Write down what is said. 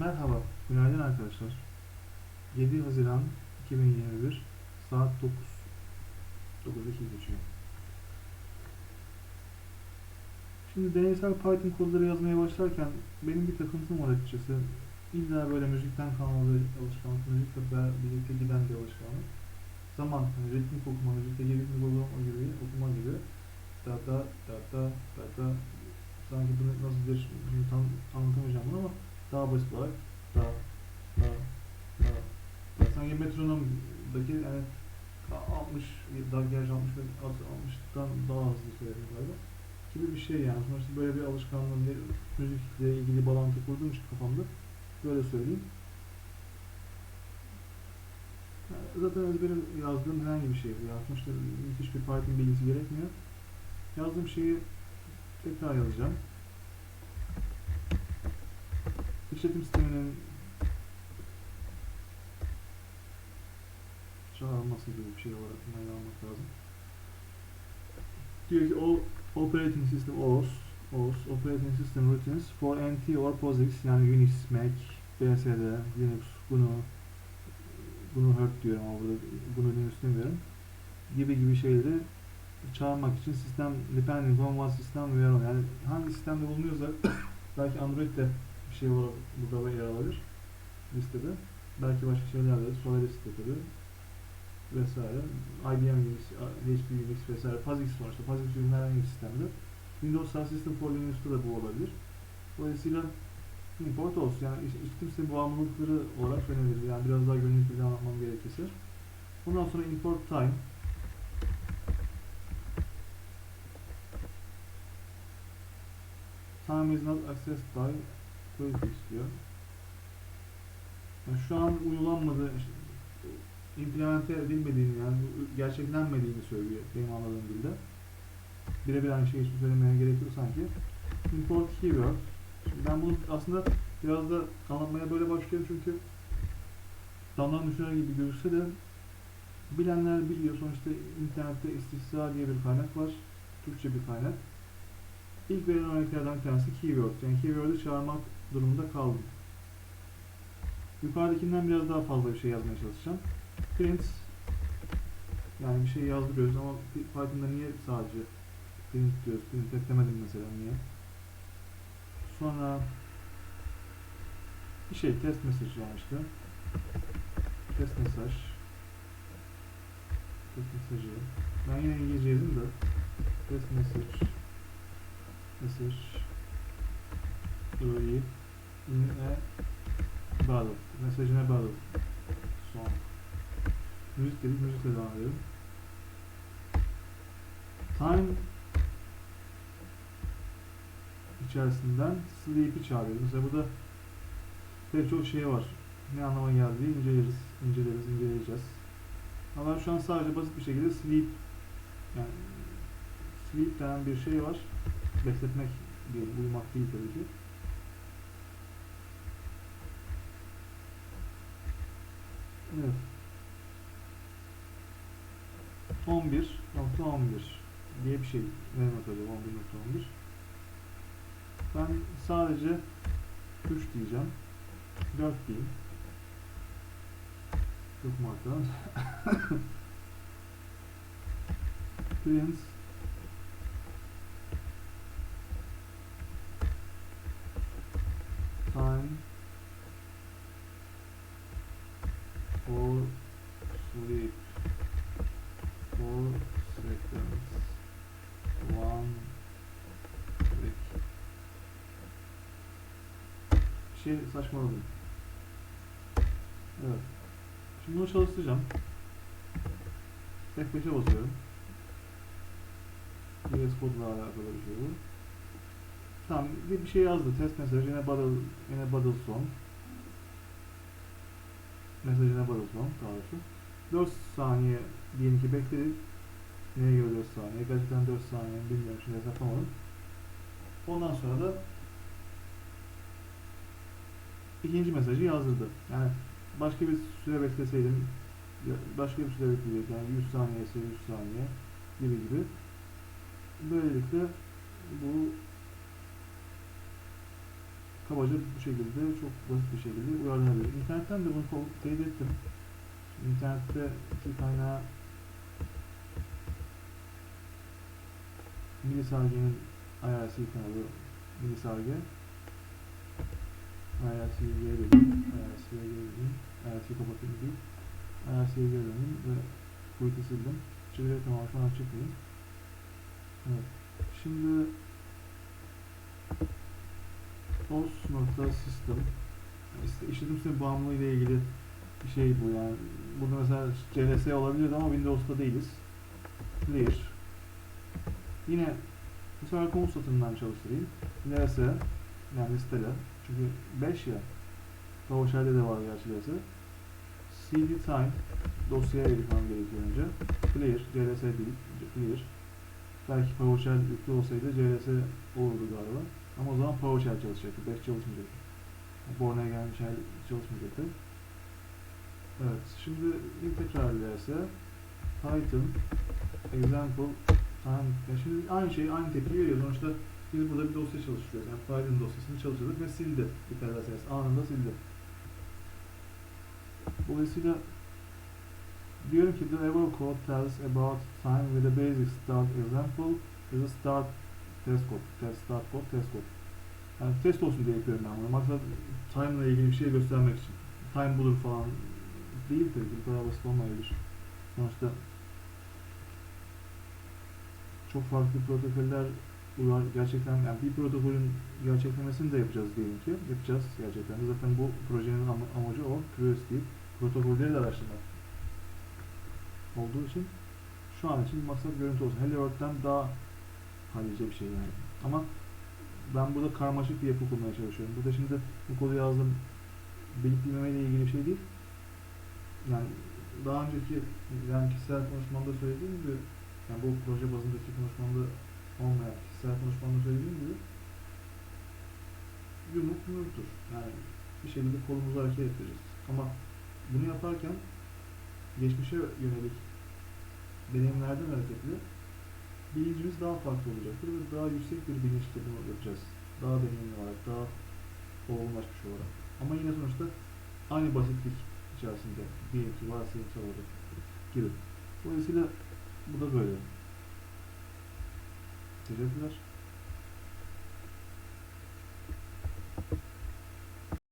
Merhaba, günaydın arkadaşlar. 7 Haziran 2021 saat 9. 9'da 2 geçiyor. Şimdi deneysel Python kodları yazmaya başlarken benim bir takıntım var açıkçası. İlla böyle müzikten kalma bir alışkanlık, müzikle birlikte giden bir alışkanlık. Zaman, hani ritmik okuma, müzikte ritmik okuma gibi, okuma gibi. Da da da da da da sanki bunu nasıl bir şimdi tam anlatamayacağım bunu ama daha basit olarak da da da da sanki metronomdaki yani 60 daha gerçi 60 60'tan daha hızlı söyledim galiba gibi bir şey yani sonuçta böyle bir alışkanlığım müzikle ilgili bağlantı kurduğum için kafamda böyle söyleyeyim. Zaten ezbere yazdığım herhangi bir şey bu ya. Sonuçta müthiş bir Python bilgisi gerekmiyor. Yazdığım şeyi tekrar yazacağım. İşletim sisteminin çağrılması gibi bir şey olarak ele almak lazım. Diyor ki o operating system OS OS operating system routines for NT or POSIX yani Unix, Mac, BSD, Linux, GNU bunu hurt diyorum ama burada bunu Linux demiyorum gibi gibi şeyleri çağırmak için sistem depending on what system we are on yani hangi sistemde bulunuyorsa belki Android'de bir şey olarak burada yer alabilir listede. Belki başka şeyler de Solaris'te tabi vesaire. IBM Unix, HP Unix vesaire. POSIX sonuçta. POSIX ürünler herhangi bir sistemde. Windows Style System for Linux'ta da bu olabilir. Dolayısıyla import olsun. Yani iş- işletim sistemi bağımlılıkları olarak söylenebilir. Yani biraz daha günlük bir anlatmam gerekirse. Ondan sonra import time. Time is not accessed by prefix diyor. Yani şu an uygulanmadığı, işte, implemente edilmediğini yani gerçeklenmediğini söylüyor benim anladığım dilde. Birebir aynı şeyi söylemeye gerek sanki. Import keyword. Şimdi ben bunu aslında biraz da anlatmaya böyle başlıyorum çünkü damdan düşer gibi görülse de bilenler biliyor. Sonuçta internette istisna diye bir kaynak var. Türkçe bir kaynak. İlk verilen örneklerden bir tanesi keyword. Yani keyword'ü çağırmak durumunda kaldım. Yukarıdakinden biraz daha fazla bir şey yazmaya çalışacağım. Print yani bir şey yazdırıyoruz ama Python'da niye sadece print diyoruz? Print eklemedim mesela niye? Sonra bir şey test yani işte. Test mesaj. Test mesajı. Ben yine İngilizce yazayım da test mesaj a bottle. Mesajına bottle. Son. Müzik dedik, müzikle devam edelim. Time içerisinden sleep'i çağırıyoruz. Mesela burada pek çok şey var. Ne anlama geldiği inceleriz, inceleriz, inceleyeceğiz. Ama şu an sadece basit bir şekilde sleep yani sleep denen bir şey var. Bekletmek değil, uyumak değil tabii ki. Evet. 11.11 diye bir şey vermek acaba 11.11 ben sadece 3 diyeceğim. 4 diyeyim. Yok mu arkadan print time for sleep four seconds one bir şey saçmaladım. Evet. Şimdi bunu çalıştıracağım. F5'e basıyorum. VS kodla alakalı bir şey bu. Tamam bir, bir şey yazdı. Test mesajı yine bottle yine bottle son mesajına bottle son daha doğrusu. 4 saniye diyelim ki bekledik. Neye göre 4 saniye? Gerçekten 4 saniye mi bilmiyorum şimdi hesaplamadım. Ondan sonra da ikinci mesajı yazdırdı. Yani başka bir süre bekleseydim başka bir süre bekleyecek yani 100 saniye ise 100 saniye gibi gibi. Böylelikle bu kabaca bu şekilde çok basit bir şekilde uyarlanabilir. İnternetten de bunu teyit ettim. İnternette iki kaynağı Milisarge'nin IRC kanalı Milisarge IRC'ye dedim. IRC'ye geldim. IRC'yi kapatayım değil. IRC'ye geldim ve kuytu sildim. Çeviri tamam şu an değil. Evet. Şimdi os.system işte işletim sistemi bağımlılığı ile ilgili bir şey bu yani. Burada mesela CLS olabilirdi ama Windows'ta değiliz. Clear. Yine bu sefer komut satırından çalıştırayım. ls yani listele. Çünkü 5 ya. PowerShell'de de var gerçi ls. cd time dosyaya erişmem gerekiyor önce. Clear, CLS değil, clear. Belki PowerShell yüklü olsaydı CLS olurdu galiba. Ama o zaman PowerShell çalışacaktı, 5 çalışmayacaktı. Born'e gelmiş hal çalışmayacaktı. Evet, şimdi tekrar ls. Python example time. Ya şimdi aynı şey, aynı tepki veriyor. Sonuçta biz burada bir dosya çalıştırıyoruz. Yani Python dosyasını çalıştırdık ve sildi. Bir tane ses anında sildi. Dolayısıyla diyorum ki the ever code tells about time with a basic start example is a start test code. Test start code, test code. Yani test olsun diye yapıyorum ben bunu. Maksat time ile ilgili bir şey göstermek için. Time bulur falan değil ki. Bu kadar basit olmayabilir. Sonuçta çok farklı protokoller uyar gerçekten yani bir protokolün gerçeklemesini de yapacağız diyelim ki. Yapacağız gerçekten. Zaten bu projenin am- amacı o. Curiosity. Protokolleri de araştırmak olduğu için şu an için maksat görüntü olsun. Hello World'den daha hallice bir şey yani. Ama ben burada karmaşık bir yapı kurmaya çalışıyorum. Burada şimdi bu kodu yazdım bilip bilmemeyle ilgili bir şey değil. Yani daha önceki yani kişisel konuşmamda söylediğim gibi yani bu proje bazındaki konuşmamda olmayan kişisel konuşmamda söylediğim gibi yumruk yumruktur. Yani bir şekilde kolumuzu hareket ettireceğiz. Ama bunu yaparken geçmişe yönelik deneyimlerden hareketli bilincimiz daha farklı olacaktır ve daha yüksek bir bilinçle bunu yapacağız. Daha deneyimli olarak, daha olgunlaşmış olarak. Ama yine sonuçta aynı basitlik içerisinde diyelim ki varsayımsal olarak gibi. Dolayısıyla bu da böyle. Teşekkürler.